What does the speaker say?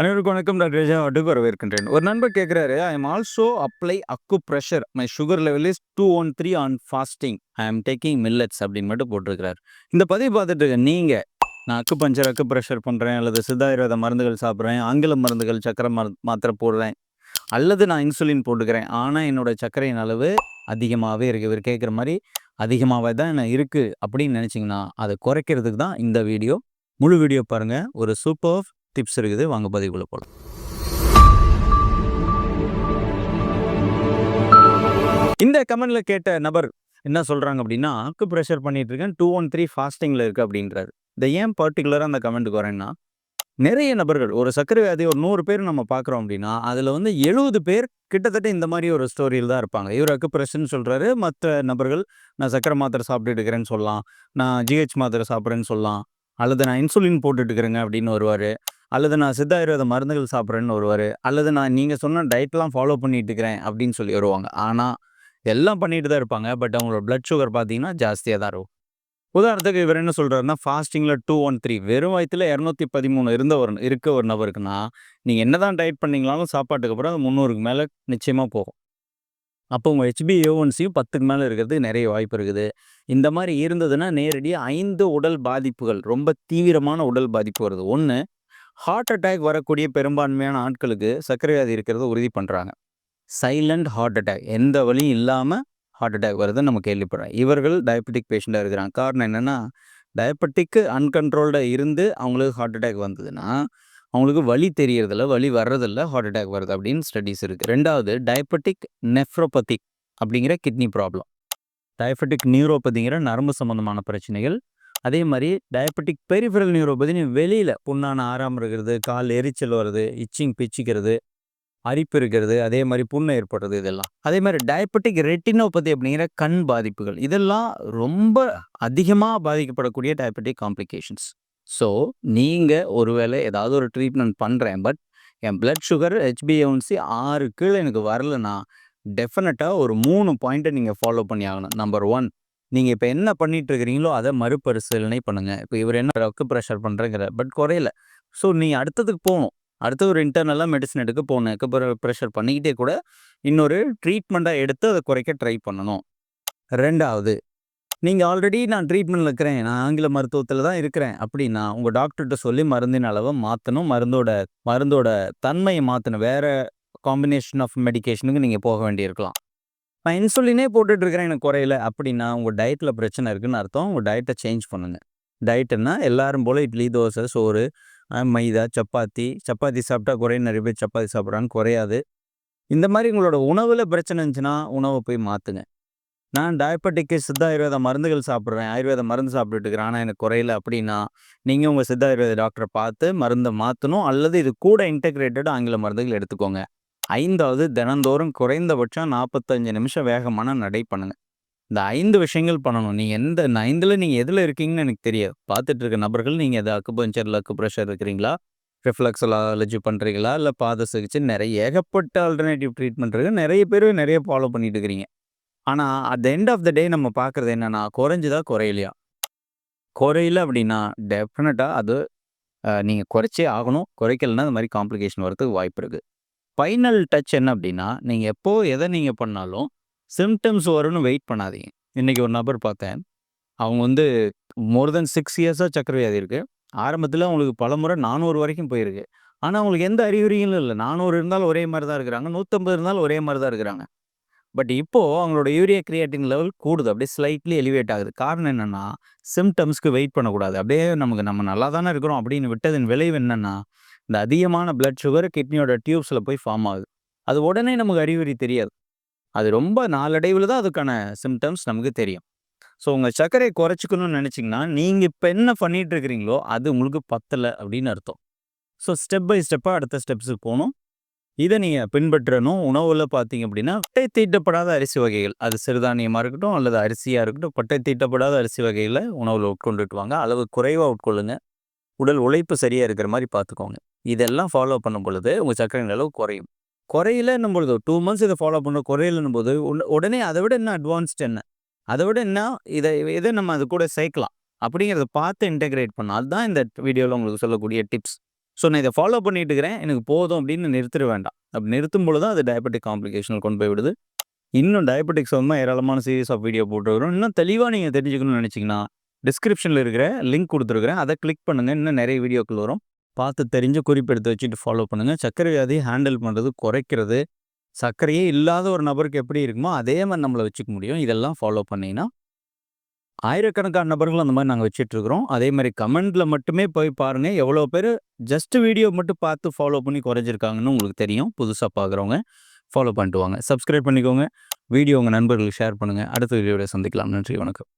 அனைவருக்கும் வணக்கம். டாக்டர் ரேஜா வட்டுக்கு வரவேற்கின்றேன். ஒரு நண்பர் கேட்குறாரு I am also apply acupressure my sugar level is two one three on fasting I am taking millets அப்படின்னு மட்டும் போட்டிருக்கிறார். இந்த பதிவு பார்த்துட்டு இருக்க நீங்கள் நான் அக்கு பஞ்சர் அக்கு ப்ரெஷர் பண்ணுறேன் அல்லது சித்தாயுர்வேத மருந்துகள் சாப்பிட்றேன் ஆங்கில மருந்துகள் சக்கரை மரு மாத்திரை போடுறேன் அல்லது நான் இன்சுலின் போட்டுக்கிறேன் ஆனால் என்னோட சர்க்கரையின் அளவு அதிகமாகவே இருக்குது இவர் கேட்குற மாதிரி அதிகமாகவே தான் என்ன இருக்குது அப்படின்னு நினச்சிங்கன்னா அதை குறைக்கிறதுக்கு தான் இந்த வீடியோ. முழு வீடியோ பாருங்கள் ஒரு சூப்பர் டிப்ஸ் இருக்குது. வாங்க பதிவுக்குள்ள போகலாம் இந்த கமெண்ட்ல கேட்ட நபர் என்ன சொல்கிறாங்க அப்படின்னா அக்கு ப்ரெஷர் பண்ணிட்டு இருக்கேன் டூ ஒன் த்ரீ ஃபாஸ்டிங்கில் இருக்குது அப்படின்றாரு. இந்த ஏன் பர்டிகுலராக அந்த கமெண்ட்டுக்கு வரேன்னா நிறைய நபர்கள் ஒரு சர்க்கரை வியாதி ஒரு நூறு பேர் நம்ம பார்க்குறோம் அப்படின்னா அதில் வந்து எழுபது பேர் கிட்டத்தட்ட இந்த மாதிரி ஒரு ஸ்டோரியில் தான் இருப்பாங்க. இவர் அக்கு ப்ரெஷர்னு சொல்கிறாரு மற்ற நபர்கள் நான் சர்க்கரை மாத்திரை சாப்பிட்டுட்டு இருக்கிறேன்னு சொல்லலாம். நான் ஜிஹெச் மாத்திரை சாப்பிட்றேன்னு சொல்லலாம். அல்லது நான் இன்சுலின் போட்டுட்டு இருக்கிறேங்க அப்படின்னு வருவார். அல்லது நான் சித்த ஆயுர்வேத மருந்துகள் சாப்பிட்றேன்னு வருவார் அல்லது நான் நீங்கள் சொன்ன டயட்லாம் ஃபாலோ பண்ணிட்டு இருக்கிறேன் அப்படின்னு சொல்லி வருவாங்க. ஆனால் எல்லாம் பண்ணிட்டு தான் இருப்பாங்க. பட் அவங்களோட பிளட் சுகர் பார்த்தீங்கன்னா ஜாஸ்தியாக தான் இருக்கும். உதாரணத்துக்கு இவர் என்ன சொல்கிறாருன்னா ஃபாஸ்டிங்கில் டூ ஒன் த்ரீ வெறும் வயத்தில் இரநூத்தி பதிமூணு இருந்த ஒரு இருக்க ஒரு நபருக்குன்னா நீங்கள் என்ன தான் டயட் பண்ணிங்களாலும் சாப்பாட்டுக்கு அப்புறம் அது முந்நூறுக்கு மேலே நிச்சயமாக போகும். அப்போ உங்கள் ஹெச்பி ஏஒன்சியும் பத்துக்கு மேலே இருக்கிறது நிறைய வாய்ப்பு இருக்குது. இந்த மாதிரி இருந்ததுன்னா நேரடியாக ஐந்து உடல் பாதிப்புகள் ரொம்ப தீவிரமான உடல் பாதிப்பு வருது. ஒன்று ஹார்ட் அட்டாக் வரக்கூடிய பெரும்பான்மையான ஆட்களுக்கு சர்க்கரை வியாதி இருக்கிறத உறுதி பண்ணுறாங்க சைலண்ட் ஹார்ட் அட்டாக் எந்த வழியும் இல்லாமல் ஹார்ட் அட்டாக் வருதுன்னு நம்ம கேள்விப்படுறோம். இவர்கள் டயபெட்டிக் பேஷண்ட்டாக இருக்கிறாங்க. காரணம் என்னென்னா டயபெட்டிக்கு அன்கண்ட்ரோல்டாக இருந்து அவங்களுக்கு ஹார்ட் அட்டாக் வந்ததுன்னா அவங்களுக்கு வலி தெரியறதில்ல வலி வர்றதில்ல ஹார்ட் அட்டாக் வருது அப்படின்னு ஸ்டடீஸ் இருக்குது ரெண்டாவது டயபெட்டிக் நெஃப்ரோபதிக் அப்படிங்கிற கிட்னி ப்ராப்ளம் டயபெட்டிக் நியூரோபதிங்கிற நரம்பு சம்மந்தமான பிரச்சனைகள் அதே மாதிரி டயபெட்டிக் பெரிஃபரல் நியூரோபதினு வெளியில் புண்ணான ஆறாமல் இருக்கிறது கால் எரிச்சல் வருது இச்சிங் பிச்சிக்கிறது அரிப்பு இருக்கிறது அதே மாதிரி புண்ணு ஏற்படுறது இதெல்லாம். அதே மாதிரி டயபெட்டிக் ரெட்டினோபதி அப்படிங்கிற கண் பாதிப்புகள் இதெல்லாம் ரொம்ப அதிகமாக பாதிக்கப்படக்கூடிய டயபெட்டிக் காம்ப்ளிகேஷன்ஸ் ஸோ நீங்கள் ஒருவேளை ஏதாவது ஒரு ட்ரீட்மெண்ட் பண்ணுறேன் பட் என் பிளட் சுகர் ஹெச்பிஎன்சி ஆறு கீழே எனக்கு வரலன்னா டெஃபினட்டாக ஒரு மூணு பாயிண்ட்டை நீங்கள் ஃபாலோ பண்ணி ஆகணும் நம்பர் ஒன் நீங்கள் இப்போ என்ன பண்ணிட்டு இருக்கிறீங்களோ அதை மறுபரிசீலனை பண்ணுங்கள் இப்போ இவர் என்ன ரக்கு ப்ரெஷர் பண்ணுறேங்கிற பட் குறையல. ஸோ நீ அடுத்ததுக்கு போகணும் அடுத்த ஒரு இன்டர்னலாக மெடிசன் எடுக்க போகணும் எக்க ப்ரெஷர் பண்ணிக்கிட்டே கூட இன்னொரு ட்ரீட்மெண்ட்டாக எடுத்து அதை குறைக்க ட்ரை பண்ணணும். ரெண்டாவது நீங்கள் ஆல்ரெடி நான் ட்ரீட்மெண்ட்டில் இருக்கிறேன். நான் ஆங்கில மருத்துவத்தில் தான் இருக்கிறேன். அப்படின்னா உங்கள் டாக்டர்கிட்ட சொல்லி மருந்தின் அளவை மாற்றணும் மருந்தோட மருந்தோட தன்மையை மாற்றணும் வேறு காம்பினேஷன் ஆஃப் மெடிக்கேஷனுக்கு நீங்கள் போக வேண்டியிருக்கலாம். நான் இன்சுலினே போட்டுட்ருக்கிறேன் எனக்கு குறையில அப்படின்னா உங்கள் டயட்டில் பிரச்சனை இருக்குதுன்னு அர்த்தம். உங்கள் டயட்டை சேஞ்ச் பண்ணுங்கள் டயட்டுன்னா எல்லாரும் போல் இட்லி தோசை சோறு மைதா சப்பாத்தி. சப்பாத்தி சாப்பிட்டா குறைய நிறைய பேர் சப்பாத்தி சாப்பிட்றான்னு குறையாது. இந்த மாதிரி உங்களோட உணவில் பிரச்சனை இருந்துச்சுன்னா உணவை போய் மாற்றுங்க நான் டயபெட்டிக்கு சித்த ஆயுர்வேத மருந்துகள் சாப்பிட்றேன். ஆயுர்வேத மருந்து சாப்பிட்டுட்டு இருக்கிறேன் ஆனால் எனக்கு குறையில அப்படின்னா நீங்கள் உங்கள் சித்த ஆயுர்வேத டாக்டரை பார்த்து மருந்தை மாற்றணும் அல்லது இது கூட இன்டெகிரேட்டட் ஆங்கில மருந்துகள் எடுத்துக்கோங்க. ஐந்தாவது தினந்தோறும் குறைந்தபட்சம் நாற்பத்தஞ்சு நிமிஷம் வேகமான நடை பண்ணுங்க. இந்த ஐந்து விஷயங்கள் பண்ணணும். நீங்கள் எந்த ஐந்தில் நீங்கள் எதில் இருக்கீங்கன்னு எனக்கு தெரியாது. பார்த்துட்டு இருக்க நபர்கள் நீங்கள் எதாவது அக்குபஞ்சரில் அக்கு ப்ரெஷர் இருக்கிறீங்களா? ரிஃப்ளக்ஸலாலஜி அலர்ஜி பண்ணுறீங்களா இல்லை பாத சிகிச்சை நிறைய ஏகப்பட்ட ஆல்டர்னேட்டிவ் ட்ரீட்மெண்ட் இருக்குது நிறைய பேர் நிறைய ஃபாலோ பண்ணிட்டு இருக்கிறீங்க. ஆனால் at end of the day நம்ம பார்க்குறது என்னென்னா குறைஞ்சுதா குறையலையா? குறையல அப்படின்னா டெஃபினட்டாக அது நீங்கள் குறைச்சே ஆகணும். குறைக்கலன்னா அது மாதிரி காம்ப்ளிகேஷன் வரதுக்கு வாய்ப்பு இருக்குது ஃபைனல் டச் என்ன அப்படின்னா நீங்கள் எப்போ எதை நீங்கள் பண்ணாலும் சிம்டம்ஸ் வரும்னு வெயிட் பண்ணாதீங்க. இன்றைக்கி ஒரு நபர் பார்த்தேன். அவங்க வந்து மோர் தென் சிக்ஸ் இயர்ஸாக சக்கரவியாதி இருக்குது ஆரம்பத்தில் அவங்களுக்கு பல முறை நானூறு வரைக்கும் போயிருக்கு. ஆனால் அவங்களுக்கு எந்த அறிகுறிகளும் இல்லை. நானூறு இருந்தாலும் ஒரே மாதிரி தான் இருக்கிறாங்க. நூற்றம்பது இருந்தாலும் ஒரே மாதிரி தான் இருக்கிறாங்க. பட் இப்போது அவங்களோட யூரியா கிரியேட்டிங் லெவல் கூடுது. அப்படியே ஸ்லைட்லி எலிவேட் ஆகுது. காரணம் என்னென்னா சிம்டம்ஸ்க்கு வெயிட் பண்ணக்கூடாது. அப்படியே நமக்கு நம்ம நல்லா தானே இருக்கிறோம் அப்படின்னு விட்டதின் விளைவு என்னென்னா இந்த அதிகமான பிளட் சுகர் கிட்னியோட டியூப்ஸில் போய் ஃபார்ம் ஆகுது. அது உடனே நமக்கு அறிகுறி தெரியாது. அது ரொம்ப நாளடைவில் தான் அதுக்கான சிம்டம்ஸ் நமக்கு தெரியும். ஸோ உங்கள் சர்க்கரையை குறைச்சிக்கணும்னு நினச்சிங்கன்னா நீங்கள் இப்போ என்ன பண்ணிகிட்டு இருக்கிறீங்களோ அது உங்களுக்கு பத்தலை அப்படின்னு அர்த்தம். ஸோ ஸ்டெப் பை ஸ்டெப்பாக அடுத்த ஸ்டெப்ஸுக்கு போகணும். இதை நீங்கள் பின்பற்றணும். உணவில் பார்த்தீங்க அப்படின்னா பட்டை தீட்டப்படாத அரிசி வகைகள். அது சிறுதானியமாக இருக்கட்டும் அல்லது அரிசியாக இருக்கட்டும் பட்டை தீட்டப்படாத அரிசி வகைகளை உணவில் உட்கொண்டுட்டு வாங்க. அளவு குறைவாக உட்கொள்ளுங்க. உடல் உழைப்பு சரியாக இருக்கிற மாதிரி பார்த்துக்கோங்க இதெல்லாம் ஃபாலோ பண்ணும் பொழுது உங்கள் சர்க்கரை அளவு குறையும். குறையிலன்னும் பொழுது டூ மந்த்ஸ் இதை ஃபாலோ பண்ண குறையிலன்னும் போது உடனே அதை விட என்ன அட்வான்ஸ்ட் என்ன? அதை விட என்ன இதை இதை நம்ம அது கூட சேர்க்கலாம். அப்படிங்கிறத பார்த்து இன்டெகிரேட் பண்ணால் அதுதான் இந்த வீடியோவில் உங்களுக்கு சொல்லக்கூடிய டிப்ஸ் ஸோ நான் இதை ஃபாலோ பண்ணிட்டு இருக்கிறேன். எனக்கு போதும் அப்படின்னு நிறுத்திட வேண்டாம். அப்படி நிறுத்தும் பொழுது அது டயபெட்டிக் காம்ப்ளிகேஷனில் கொண்டு போய் விடுது. இன்னும் டயபெட்டிக்ஸ் வந்து ஏராளமான சீரியஸ் ஆஃப் வீடியோ போட்டு வரும் இன்னும் தெளிவாக நீங்கள் தெரிஞ்சுக்கணும்னு நினச்சிங்கன்னா டிஸ்கிரிப்ஷனில் இருக்கிற லிங்க் கொடுத்துருக்குறேன். அதை கிளிக் பண்ணுங்கள் இன்னும் நிறைய வீடியோக்கள் வரும். பார்த்து தெரிஞ்சு குறிப்பெடுத்து வச்சுட்டு ஃபாலோ பண்ணுங்கள் சர்க்கரை வியாதியை ஹேண்டில் பண்ணுறது குறைக்கிறது சர்க்கரையே இல்லாத ஒரு நபருக்கு எப்படி இருக்குமோ அதே மாதிரி நம்மளை வச்சுக்க முடியும். இதெல்லாம் ஃபாலோ பண்ணிங்கன்னா ஆயிரக்கணக்கான நபர்கள் அந்த மாதிரி நாங்கள் வச்சிட்ருக்குறோம் அதே மாதிரி கமெண்டில் மட்டுமே போய் பாருங்கள் எவ்வளோ பேர் ஜஸ்ட் வீடியோ மட்டும் பார்த்து ஃபாலோ பண்ணி குறைஞ்சிருக்காங்கன்னு உங்களுக்கு தெரியும். புதுசாக பார்க்குறவங்க ஃபாலோ பண்ணிட்டு வாங்க. சப்ஸ்கிரைப் பண்ணிக்கோங்க. வீடியோ உங்கள் நண்பர்களுக்கு ஷேர் பண்ணுங்கள் அடுத்த வீடியோவில் சந்திக்கலாம். நன்றி வணக்கம்.